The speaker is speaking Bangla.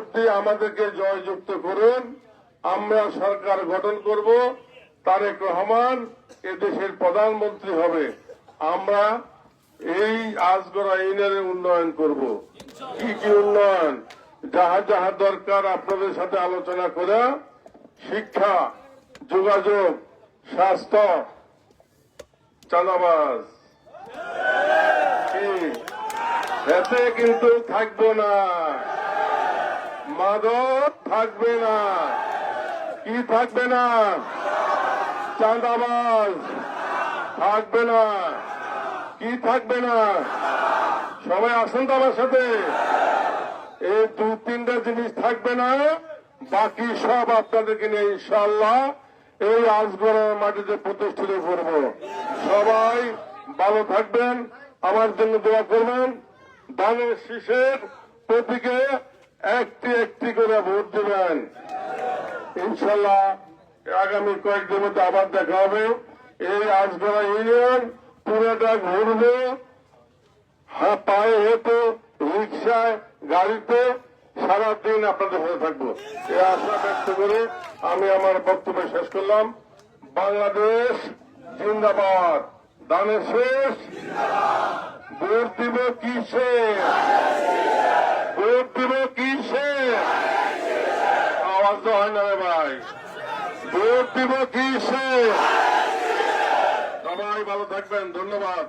দিয়ে আমাদেরকে জয়যুক্ত করুন। আমরা সরকার গঠন করব। তারেক রহমান এদেশের প্রধানমন্ত্রী হবে। আমরা এই আজগড়া ইউনিয়নের উন্নয়ন করব। কি কি উন্নয়ন? যাহা যাহা দরকার আপনাদের সাথে আলোচনা করে শিক্ষা, যোগাযোগ, স্বাস্থ্য, চাঁদাবাজ। এতে কিন্তু থাকব না। মাদক থাকবে না। কি থাকবে না? চাঁদাবাজ থাকবে না। কি থাকবে না? সবাই আসুন তো আমার সাথে। এই দু তিনটা জিনিস থাকবে না, বাকি সব আপনাদেরকে নিয়ে ইনশাল্লাহ এই আজগড়ের মাটিতে প্রতিষ্ঠিত করব। সবাই ভালো থাকবেন, আমার জন্য দোয়া করবেন। ধানের শীষের প্রতীকে একটি একটি করে ভোট দেবেন ইনশাল্লাহ আগামী কয়েকদিনের মধ্যে আবার দেখা হবে। এই আজগড়া ইউনিয়ন পুরোটা ঘুরবে হ্যাঁ পায়ে হেঁটে, রিক্সায়, গাড়িতে সারাদিন আপনাদের হয়ে থাকব। এই আশা ব্যক্ত করে আমি আমার বক্তব্য শেষ করলাম। বাংলাদেশ জিন্দাবাদ। দানের শেষ। ভোট দিব কিসে ভোট দিব কিসে আওয়াজ তো হয় না রে ভাই। ভোট দিব কিসে সবাই ভালো থাকবেন ধন্যবাদ।